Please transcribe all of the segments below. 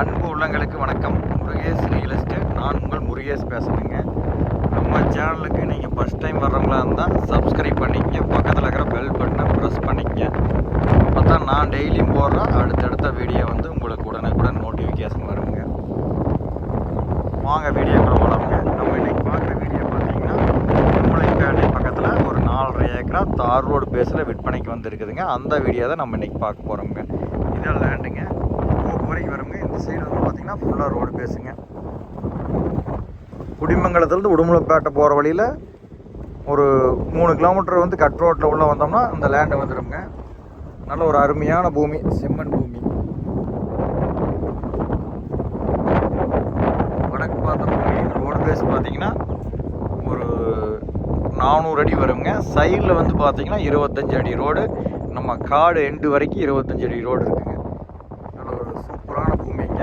அன்பு உள்ளங்களுக்கு வணக்கம். முருகேஷ் ரியல் எஸ்டேட் நான் உங்கள் முருகேஷ் பேசுகிறேங்க நம்ம சேனலுக்கு நீங்கள் ஃபஸ்ட் டைம் வர்றவங்களா இருந்தால் சப்ஸ்கிரைப் பண்ணிக்கங்க. பக்கத்தில் இருக்கிற பெல் பட்டனை ப்ரெஸ் பண்ணிக்கங்க. அப்போ தான் நான் டெய்லியும் போடுற அடுத்தடுத்த வீடியோ வந்து உங்களுக்கு உடனுக்குடன் நோட்டிஃபிகேஷன் வருங்க. வாங்க வீடியோக்குள்ள போகலாமுங்க நம்ம இன்றைக்கி பார்க்குற வீடியோ பார்த்தீங்கன்னா திருமலைப்பேட்டை பக்கத்தில் ஒரு நாலரை ஏக்கரா தார் ரோடு பேஸில் விற்பனைக்கு வந்துருக்குதுங்க. அந்த வீடியோ தான் நம்ம இன்றைக்கி பார்க்க போகிறோங்க இது லேண்டுங்க மூக்கு வரைக்கும் வருங்க இந்த சைடு வந்து பார்த்தீங்கன்னா ஃபுல்லாக ரோடு பேசுங்க. குடிமங்கலத்துலேருந்து உடுமலைப்பேட்டை போகிற வழியில் ஒரு மூணு கிலோமீட்டர் வந்து கட் ரோட்டில் உள்ளே வந்தோம்னா அந்த லேண்டு வந்துடுங்க நல்ல ஒரு அருமையான பூமி செம்மண் பூமி. வடக்கு பார்த்த பூமி ரோடு பேஸ் பார்த்தீங்கன்னா ஒரு நானூறு அடி வருங்க. சைடில் வந்து பார்த்தீங்கன்னா இருபத்தஞ்சு அடி ரோடு நம்ம காடு எண்டு வரைக்கும் இருபத்தஞ்சு அடி ரோடு இருக்குங்க நல்ல ஒரு சூப்பரான பூமிங்க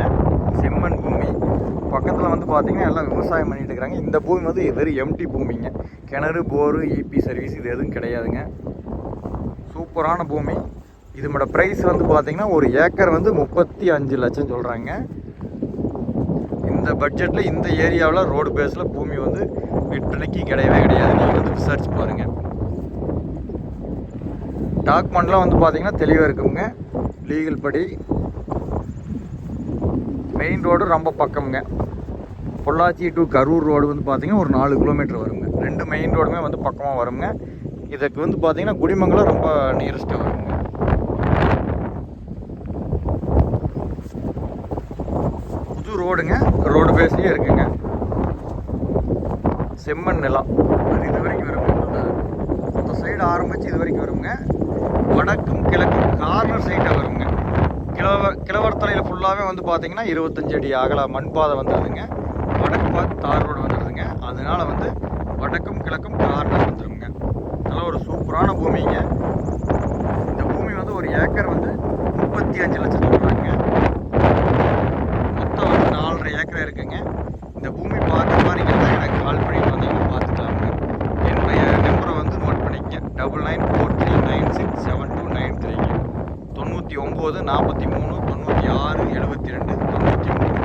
செம்மண் பூமி. பக்கத்தில் வந்து பார்த்தீங்கன்னா எல்லாம் விவசாயம் பண்ணிட்டு இருக்கிறாங்க இந்த பூமி வந்து வெறும் எம்டி பூமிங்க. கிணறு போரு இபி சர்வீஸ் இது எதுவும் கிடையாதுங்க. சூப்பரான பூமி. இதோட ப்ரைஸ் வந்து பார்த்தீங்கன்னா ஒரு ஏக்கர் வந்து முப்பத்தி அஞ்சு லட்சம் சொல்கிறாங்க இந்த பட்ஜெட்டில் இந்த ஏரியாவில் ரோடு பேஸில் பூமி வந்து விற்பனைக்கு கிடையவே கிடையாது. நீங்கள் வந்து விசாரிச்சு பாருங்கள் டாக்குமெண்ட்லாம் வந்து பார்த்தீங்கன்னா தெளிவாக இருக்குங்க. லீகல் படி. மெயின் ரோடு ரொம்ப பக்கம்ங்க. பொள்ளாச்சி டு கரூர் ரோடு வந்து பார்த்தீங்கன்னா ஒரு நாலு கிலோமீட்டர் வருங்க. ரெண்டு மெயின் ரோடுமே வந்து பக்கமாக வருங்க. இதுக்கு வந்து பார்த்தீங்கன்னா குடிமங்கலம் ரொம்ப நியரஸ்ட்டாக வருங்க. புது ரோடுங்க ரோடு பேஸ்லேயே இருக்குங்க. செம்மண் நிலம். அது இது வரைக்கும் வருங்க. அந்த சைடு ஆரம்பித்து இது வரைக்கும் வருங்க. வடக்கும் கிழக்கும் கார்னர் சைட்டாக வருங்க. கிழவ கிழவரத்தலையில் ஃபுல்லாகவே வந்து பார்த்தீங்கன்னா இருபத்தஞ்சு அடி அகல மண் பாதை வந்துடுதுங்க வடக்கு பார்த்து தார் ரோடு வந்துடுதுங்க அதனால் வந்து வடக்கும் கிழக்கும் கார்னர் வந்துடுங்க நல்ல ஒரு சூப்பரான பூமிங்க. இந்த பூமி வந்து ஒரு ஏக்கர் வந்து முப்பத்தி அஞ்சு லட்சம் சொல்கிறாங்க மொத்தம் வந்து நாலரை ஏக்கர் இருக்குங்க இந்த பூமி பார்க்குற மாதிரி இருந்தால் எனக்கு கால் பண்ணிட்டு வந்தீங்கன்னா பார்த்துக்கலாமுங்க என்னுடைய நம்பரை வந்து நோட் பண்ணிக்கங்க double nine four three nine six seven two nine தொண்ணூற்றி ஒம்பது நாற்பத்தி மூணு தொண்ணூற்றி ஆறு எழுபத்தி ரெண்டு தொண்ணூற்றி மூணு.